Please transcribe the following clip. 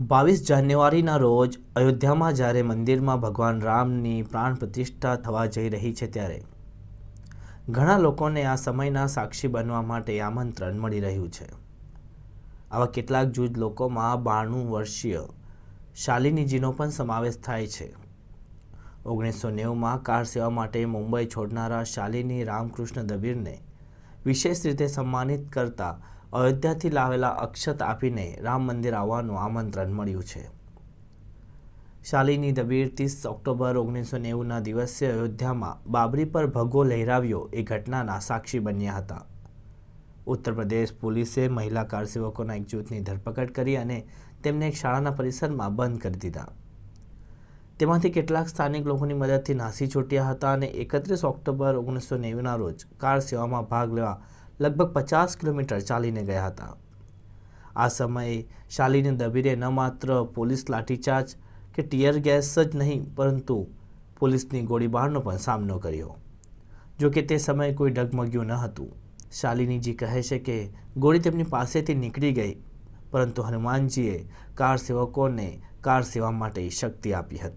બાવીસ જાન્યુઆરીના રોજ અયોધ્યામાં જ્યારે મંદિરમાં ભગવાન રામની પ્રાણ પ્રતિષ્ઠા થવા જઈ રહી છે ત્યારે ઘણા લોકોને આ સમયના સાક્ષી બનવા માટે આમંત્રણ મળી રહ્યું છે. આવા કેટલાક જૂજ લોકોમાં બાણું વર્ષીય શાલિનીજીનો પણ સમાવેશ થાય છે. ઓગણીસો નેવુંમાં કાર સેવા માટે મુંબઈ છોડનારા શાલિની રામકૃષ્ણ દબીરને વિશેષ રીતે સન્માનિત કરતા અયોધ્યાથી લાવેલા અક્ષત આપીને રામ મંદિર આવવાનું આમંત્રણ મળ્યું છે. શાલિની દબીર ત્રીસ ઓક્ટોબર ઓગણીસો નેવુંના દિવસે અયોધ્યામાં બાબરી પર ભગો લહેરાવ્યો એ ઘટનાના સાક્ષી બન્યા હતા. ઉત્તર પ્રદેશ પોલીસે મહિલા કાર સેવકોના એક જૂથની ધરપકડ કરી અને તેમને એક શાળાના પરિસરમાં બંધ કરી દીધા. તેમાંથી કેટલાક સ્થાનિક લોકોની મદદથી નાસી છૂટ્યા હતા અને એકત્રીસ ઓક્ટોબર ઓગણીસો નેવુંના રોજ કાર સેવામાં ભાગ લેવા લગભગ પચાસ કિલોમીટર ચાલીને ગયા હતા. આ સમયે શાલિની દબીરે ન માત્ર પોલીસ લાઠીચાર્જ કે ટીયર ગેસ જ નહીં, પરંતુ પોલીસની ગોળીબારનો પણ સામનો કર્યો. જો કે તે સમયે કોઈ ડગમગ્યું ન હતું. શાલિનીજી કહે છે કે ગોળી તેમની પાસેથી નીકળી ગઈ, પરંતુ હનુમાનજીએ કાર સેવકોને કાર સેવા માટે શક્તિ આપી હતી.